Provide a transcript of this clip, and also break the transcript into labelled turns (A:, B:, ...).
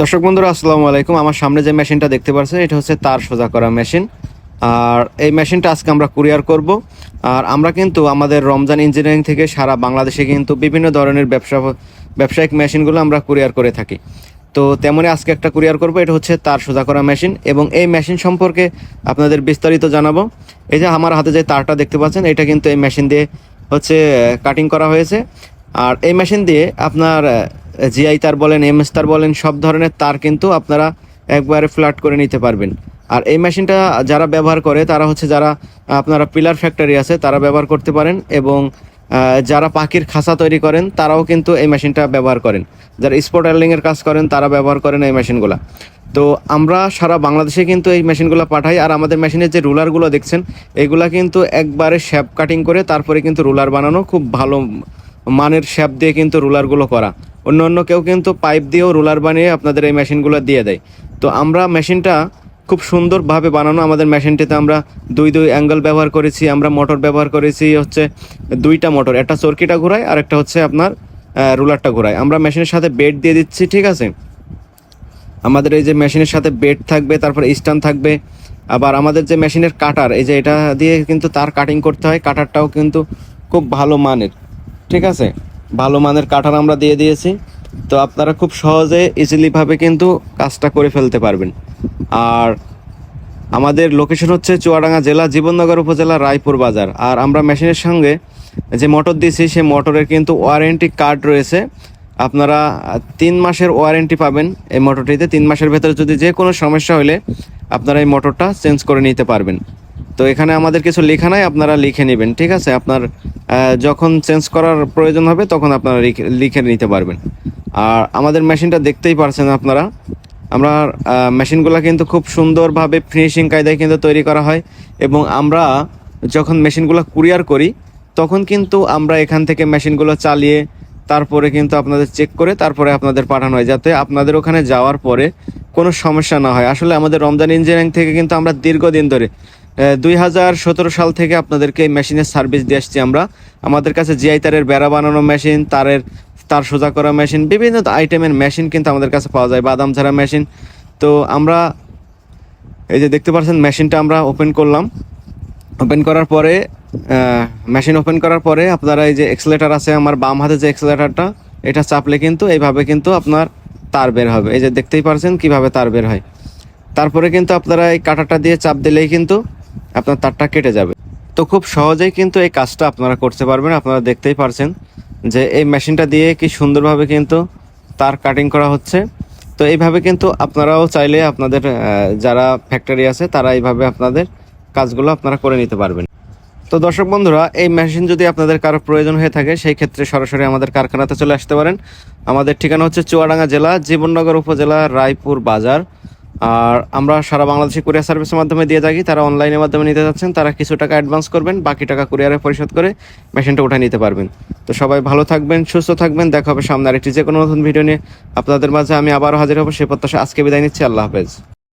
A: দর্শক বন্ধুরা, আসসালামু আলাইকুম। আমার সামনে যে মেশিনটা দেখতে পাচ্ছেন, এটা হচ্ছে তার সোজা করা মেশিন। আর এই মেশিনটা আজকে আমরা কুরিয়ার করব। আর আমরা কিন্তু আমাদের রমজান ইঞ্জিনিয়ারিং থেকে সারা বাংলাদেশে কিন্তু বিভিন্ন ধরনের ব্যবসা, ব্যবসায়িক মেশিনগুলো আমরা কুরিয়ার করে থাকি। তো তেমনই আজকে একটা কুরিয়ার করব, এটা হচ্ছে তার সোজা করা মেশিন। এবং এই মেশিন সম্পর্কে আপনাদের বিস্তারিত জানাব। এই যে আমার হাতে যে তারটা দেখতে পাচ্ছেন, এটা কিন্তু এই মেশিন দিয়ে হচ্ছে কাটিং করা হয়েছে। আর এই মেশিন দিয়ে আপনার জিআই তার বলেন, এমএস তার বলেন, সব ধরনের তার কিন্তু আপনারা একবারে ফ্ল্যাট করে নিতে পারবেন। আর এই মেশিনটা যারা ব্যবহার করে, তারা হচ্ছে যারা, আপনারা পিলার ফ্যাক্টরি আছে, তারা ব্যবহার করতে পারেন এবং যারা পাখির খাঁচা তৈরি করেন, তারাও কিন্তু এই মেশিনটা ব্যবহার করেন। যারা স্পট এর কাজ করেন, তারা ব্যবহার করেন এই মেশিনগুলো। তো আমরা সারা বাংলাদেশে কিন্তু এই মেশিনগুলো পাঠাই, আর আমাদের মেশিনের যে রুলারগুলো দেখছেন, এগুলা কিন্তু একবারে শ্যাপ কাটিং করে, তারপরে কিন্তু রুলার বানানো খুব ভালো মানের শ্যাপ দিয়ে কিন্তু রুলারগুলো করা। অন্য অন্য কেউ কিন্তু পাইপ দিয়েও রুলার বানিয়ে আপনাদের এই মেশিনগুলো দিয়ে দেয়। তো আমরা মেশিনটা খুব সুন্দরভাবে বানানো, আমাদের মেশিনটিতে আমরা দুই দুই অ্যাঙ্গেল ব্যবহার করেছি, আমরা মোটর ব্যবহার করেছি, হচ্ছে দুইটা মোটর, একটা চরকিটা ঘোরায় আর একটা হচ্ছে আপনার রুলারটা ঘোরায়। আমরা মেশিনের সাথে বেড দিয়ে দিচ্ছি, ঠিক আছে? আমাদের এই যে মেশিনের সাথে বেড থাকবে, তারপর স্ট্যান্ড থাকবে, আবার আমাদের যে মেশিনের কাটার, এই যে এটা দিয়ে কিন্তু তার কাটিং করতে হয় কাটারটাও কিন্তু খুব ভালো মানের, ঠিক আছে? ভালো মানের কাটার আমরা দিয়ে দিয়েছি। তো আপনারা খুব সহজে ইজিলিভাবে কিন্তু কাজটা করে ফেলতে পারবেন। আর আমাদের লোকেশন হচ্ছে চুয়াডাঙ্গা জেলা, জীবননগর উপজেলা, রায়পুর বাজার। আর আমরা মেশিনের সঙ্গে যে মোটর দিয়েছি, সেই মোটরের কিন্তু ওয়ারেন্টি কার্ড রয়েছে। আপনারা তিন মাসের ওয়ারেন্টি পাবেন এই মোটরটিতে তিন মাসের ভেতরে যদি যে কোনো সমস্যা হলে আপনারা এই মোটরটা চেঞ্জ করে নিতে পারবেন। তো এখানে আমাদের কিছু লেখা নাই, আপনারা লিখে নেবেন, ঠিক আছে? আপনার যখন চেঞ্জ করার প্রয়োজন হবে, তখন আপনারা লিখে- নিতে পারবেন। আর আমাদের মেশিনটা দেখতেই পারছেন আপনারা। আমরা মেশিনগুলো কিন্তু খুব সুন্দরভাবে ফিনিশিং কায়দায় কিন্তু তৈরি করা হয় এবং আমরা যখন মেশিনগুলো কুরিয়ার করি, তখন কিন্তু আমরা এখান থেকে মেশিনগুলো চালিয়ে তারপরে কিন্তু আপনাদের চেক করে তারপরে আপনাদের পাঠানো হয়, যাতে আপনাদের ওখানে যাওয়ার পরে কোনো সমস্যা না হয়। আসলে আমাদের রমজান ইঞ্জিনিয়ারিং থেকে কিন্তু আমরা দীর্ঘদিন ধরে দুই হাজার সতেরো সাল থেকে আপনাদেরকে এই মেশিনের সার্ভিস দিয়ে আসছি আমরা। আমাদের কাছে জিআই তারের বেড়া বানানো মেশিন, তারের, তার সোজা করা মেশিন, বিভিন্ন আইটেমের মেশিন কিন্তু আমাদের কাছে পাওয়া যায়, বাদাম ঝাড়া মেশিন। তো আমরা, এই যে দেখতে পাচ্ছেন, মেশিনটা আমরা ওপেন করলাম। ওপেন করার পরে মেশিন ওপেন করার পরে আপনারা এই যে এক্সেলেটার আছে, আমার বাম হাতে যে এক্সেলেটারটা, এটা চাপলে কিন্তু এইভাবে কিন্তু আপনার তার বের হবে। এই যে দেখতেই পারছেন কীভাবে তার বের হয়। তারপরে কিন্তু আপনারা এই কাটাটা দিয়ে চাপ দিলেই কিন্তু আপনার তারটা কেটে যাবে। তো খুব সহজেই কিন্তু এই কাজটা আপনারা করতে পারবেন, আপনারা দেখতেই পারছেন যে এই মেশিনটা দিয়ে কি সুন্দরভাবে কিন্তু তার কাটিং করা হচ্ছে। তো এইভাবে কিন্তু আপনারাও চাইলে আপনাদের যারা ফ্যাক্টরি আছে তারা এইভাবে আপনাদের কাজগুলো আপনারা করে নিতে পারবেন। তো দর্শক বন্ধুরা, এই মেশিন যদি আপনাদের কারও প্রয়োজন হয়ে থাকে, সেই ক্ষেত্রে সরাসরি আমাদের কারখানাতে চলে আসতে পারেন। আমাদের ঠিকানা হচ্ছে চুয়াডাঙ্গা জেলা, জীবননগর উপজেলা, রায়পুর বাজার। আর আমরা সারা বাংলাদেশে কুরিয়ার সার্ভিসের মাধ্যমে দিয়ে থাকি। তারা অনলাইনের মাধ্যমে নিতে যাচ্ছেন। তারা কিছু টাকা অ্যাডভান্স করবেন, বাকি টাকা কুরিয়ারে পরিশোধ করে মেশিনটা উঠে নিতে পারবেন। তো সবাই ভালো থাকবেন, সুস্থ থাকবেন। দেখা হবে সামনে আরেকটি যে কোনো নতুন ভিডিও নিয়ে। আপনাদের মাঝে আমি আবারও হাজির হব। সে প্রত্যাশা আজকে বিদায় নিচ্ছি। আল্লাহ হাফেজ।